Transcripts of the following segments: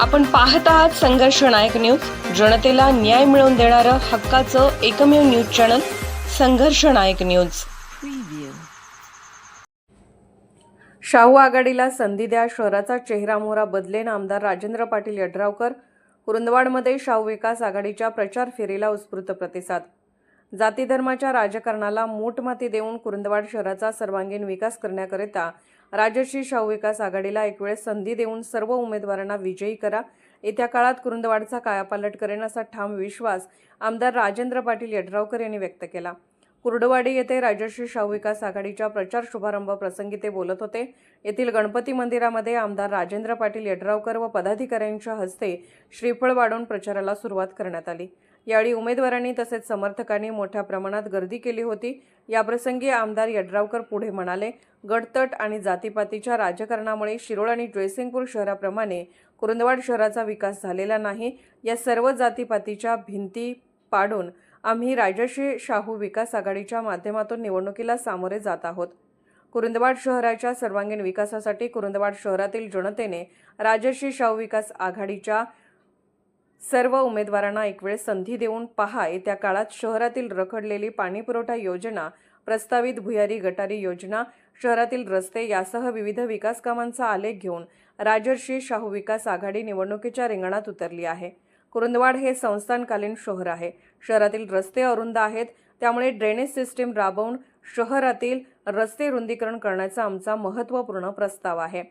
आपण पाहत आहात संघर्ष नायक न्यूज. जनतेला न्याय मिळवून देणारं हक्काचं एकमेव न्यूज चॅनल संघर्ष नायक न्यूज. शाहू आघाडीला संधी द्या शहराचा चेहरा मोहरा बदलेन आमदार राजेंद्र पाटील यड्रावकर. कुरुंदवाडमध्ये शाहू विकास आघाडीच्या प्रचार फेरीला उत्स्फूर्त प्रतिसाद. जाती धर्माच्या राजकारणाला मूठमाती देऊन कुरुंदवाड शहराचा सर्वांगीण विकास करण्याकरिता राजश्री शाहू विकास आघाडीला एक वेळेस संधी देऊन सर्व उमेदवारांना विजयी करा. येत्या काळात कुरुंदवाडचा कायापालट करेन असा ठाम विश्वास आमदार राजेंद्र पाटील यड्रावकर यांनी व्यक्त केला. कुर्डवाडी येथे राजर्षी शाहू विकास आघाडीच्या प्रचार शुभारंभ प्रसंगी ते बोलत होते. येथील गणपती मंदिरामध्ये आमदार राजेंद्र पाटील यड्रावकर व पदाधिकाऱ्यांच्या हस्ते श्रीफळ वाढवून प्रचाराला सुरुवात करण्यात आली. यावेळी उमेदवारांनी तसेच समर्थकांनी मोठ्या प्रमाणात गर्दी केली होती. याप्रसंगी आमदार यड्रावकर पुढे म्हणाले गडतट आणि जातीपातीच्या राजकारणामुळे शिरोळ आणि जयसिंगपूर शहराप्रमाणे कुरुंदवाड शहराचा विकास झालेला नाही. या सर्व जातीपातीच्या भिंती पाडून आम्ही राजश्री शाहू विकास आघाडीच्या माध्यमातून निवडणुकीला सामोरे जात आहोत. कुरुंदवाड शहराच्या सर्वांगीण विकासासाठी कुरुंदवाड शहरातील जनतेने राजश्री शाहू विकास आघाडीच्या सर्व उमेदवारांना एक वेळ संधी देऊन पहा. येत्या काळात शहरातील रखडलेली पाणीपुरवठा योजना प्रस्तावित भुयारी गटारी योजना शहरातील रस्ते यासह विविध विकास कामांचा आलेख घेऊन राजर्षी शाहू विकास आघाडी निवडणुकीच्या रिंगणात उतरली आहे. कुरुंदवाड हे संस्थानकालीन शहर आहे. शहरातील रस्ते अरुंद आहेत. त्यामुळे ड्रेनेज सिस्टीम राबवून शहरातील रस्ते रुंदीकरण करण्याचा आमचा महत्त्वपूर्ण प्रस्ताव आहे.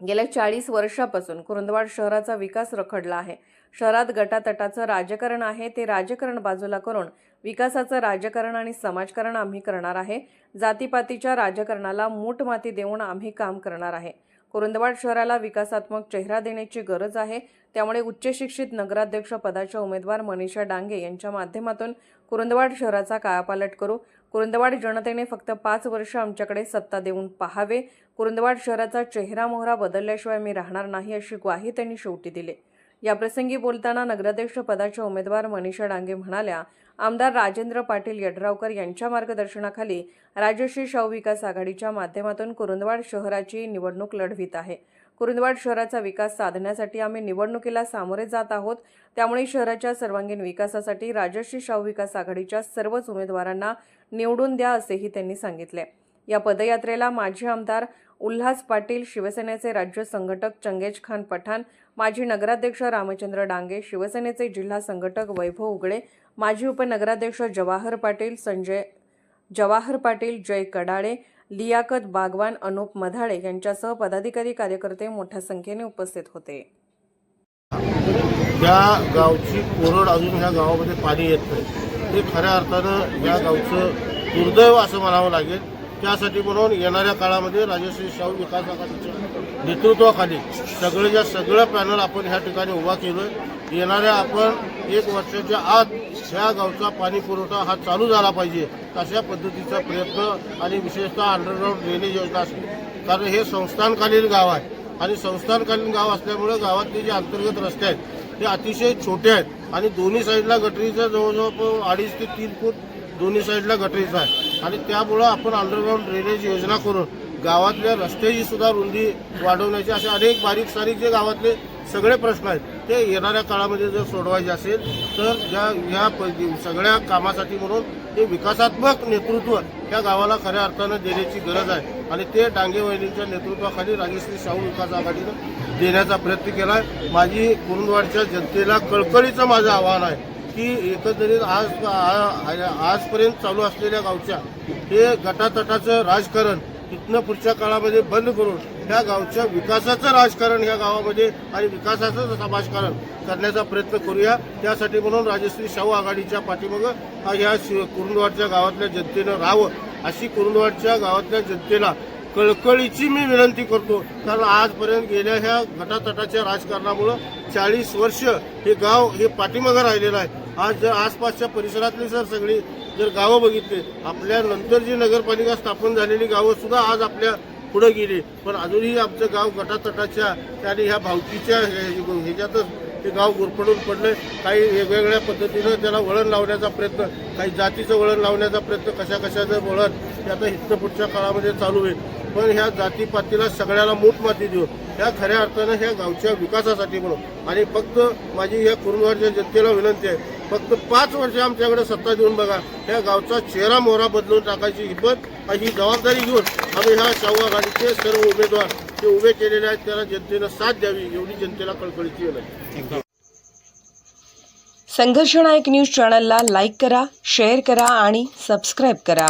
गेल्या चाळीस वर्षापासून कुरुंदवाड शहराचा विकास रखडला आहे. शहरात गटातटाचं राजकारण आहे ते राजकारण बाजूला करून विकासाचं राजकारण आणि समाजकारण आम्ही करणार आहे. जातीपातीच्या राजकारणाला मूठ माती देऊन आम्ही काम करणार आहे. कुरुंदवाड शहराला विकासात्मक चेहरा देण्याची गरज आहे. त्यामुळे उच्च शिक्षित नगराध्यक्ष पदाच्या उमेदवार मनीषा डांगे यांच्या माध्यमातून कुरुंदवाड शहराचा कायापालट करू. कुरुंदवाड जनतेने फक्त पाच वर्ष आमच्याकडे सत्ता देऊन पाहावे. कुरुंदवाड शहराचा चेहरा मोहरा बदलल्याशिवाय मी राहणार नाही अशी ग्वाही त्यांनी शेवटी दिली. याप्रसंगी बोलताना नगराध्यक्ष पदाच्या उमेदवार मनीषा डांगे म्हणाल्या आमदार राजेंद्र पाटील यड्रावकर यांच्या मार्गदर्शनाखाली राजश्री शाहू विकास आघाडीच्या माध्यमातून कुरुंदवाड शहराची निवडणूक लढवित आहे. कुरुंदवाड शहराचा विकास साधण्यासाठी आम्ही निवडणुकीला सामोरे जात आहोत. त्यामुळे शहराच्या सर्वांगीण विकासासाठी राजश्री शाहू विकास आघाडीच्या सर्वच उमेदवारांना निवडून द्या असेही त्यांनी सांगितले. या पदयात्रेला माजी आमदार उल्हास पाटील शिवसेनेचे राज्य संघटक चंगेज खान पठाण माजी नगराध्यक्ष रामचंद्र डांगे शिवसेनेचे जिल्हा संघटक वैभव उगळे माजी उपनगराध्यक्ष जवाहर पाटील संजय जवाहर पाटील जय कडाळे लियाकत बागवान अनुप मधाळे यांच्यासह पदाधिकारी कार्यकर्ते मोठ्या संख्येने उपस्थित होते. या गावची कोरड अजून ह्या गावामध्ये पाणी येत नाही. हे खऱ्या अर्थानं या गावचं दुर्दैव असं म्हणावं लागेल. त्यासाठी म्हणून येणाऱ्या काळामध्ये राजश्री शाहू विकास आघाडीच्या नेतृत्वाखाली सगळ्याच्या सगळं पॅनल आपण ह्या ठिकाणी उभा केलं येणाऱ्या आपण एक वर्षाच्या आत ह्या गावचा पाणी पुरवठा हा चालू झाला पाहिजे तशा पद्धतीचा प्रयत्न आणि विशेषतः अंडरग्राऊंड ड्रेनेज योजना असेल कारण हे संस्थानकालीन गाव आहे. आणि संस्थानकालीन गाव असल्यामुळे गावातले जे अंतर्गत रस्ते आहेत ते अतिशय छोटे आहेत. आणि दोन्ही साईडला गटरीचा जवळजवळ अडीच ते तीन फूट दोन्ही साईडला गटरीचा आहे. आणि त्यामुळं आपण अंडरग्राऊंड ड्रेनेज योजना करून गावातल्या रस्त्याची सुद्धा रुंदी वाढवण्याचे असे अनेक बारीक सारीक जे गावातले सगळे प्रश्न आहेत ते येणाऱ्या काळामध्ये जर सोडवायचे असेल तर या या प- सगळ्या कामासाठी म्हणून हे विकासात्मक नेतृत्व या गावाला खऱ्या अर्थानं देण्याची गरज आहे. आणि ते डांगे वहिनींच्या नेतृत्वाखाली राजश्री शाहू विकास आघाडीनं देण्याचा प्रयत्न केला आहे माझी कुरुंदवाडच्या जनतेला कळकळीचं माझं आव्हान आहे. की एकंदरीत आज आजपर्यंत चालू असलेल्या गावच्या हे गटातटाचं राजकारण इथनं पुढच्या काळामध्ये बंद करून ह्या गावच्या विकासाचं राजकारण ह्या गावामध्ये आणि विकासाचं समाजकारण करण्याचा प्रयत्न करूया. त्यासाठी म्हणून राजश्री शाहू आघाडीच्या पाठीमागं ह्या शि- कुरुंदवाडच्या गावातल्या जनतेनं राहावं अशी कुरुंदवाडच्या गावातल्या जनतेला कळकळीची मी विनंती करतो. कारण आजपर्यंत गेल्या ह्या गटातटाच्या राजकारणामुळं चाळीस वर्ष हे गाव हे पाठीमागं राहिलेलं आहे. आज जर आसपासच्या परिसरातली जर सगळी जर गावं बघितली आपल्या नंतर जी नगरपालिका स्थापन झालेली गावं सुद्धा आज आपल्या पुढे गेली. पण अजूनही आमचं गाव गटातटाच्या आणि ह्या भावकीच्या ह्याच्यातच ते गाव गुरफडून पडलंय. काही वेगवेगळ्या पद्धतीनं त्याला वळण लावण्याचा प्रयत्न काही जातीचं वळण लावण्याचा प्रयत्न कशा कशाचं वळण ते आता इथनं पुढच्या काळामध्ये चालू होईल. पण ह्या जातीपातीला सगळ्याला मूठ माती देऊ ह्या खऱ्या अर्थानं ह्या गावच्या विकासासाठी म्हणून. आणि फक्त माझी या कुरुंदवाडच्या जनतेला विनंती आहे फक्त पाच वर्ष आमच्याकडे सत्ता देऊन बघा या गावचा चेहरा मोहरा बदलून टाकायची हिंमत ही जबाबदारी घेऊन आम्ही ह्या शाहू आघाडीचे सर्व उमेदवार जे उभे केलेले आहेत त्याला जनतेनं साथ द्यावी एवढी जनतेला कळकळीची विनंती संघर्षनायक न्यूज चॅनलला लाईक करा शेअर करा आणि सबस्क्राईब करा.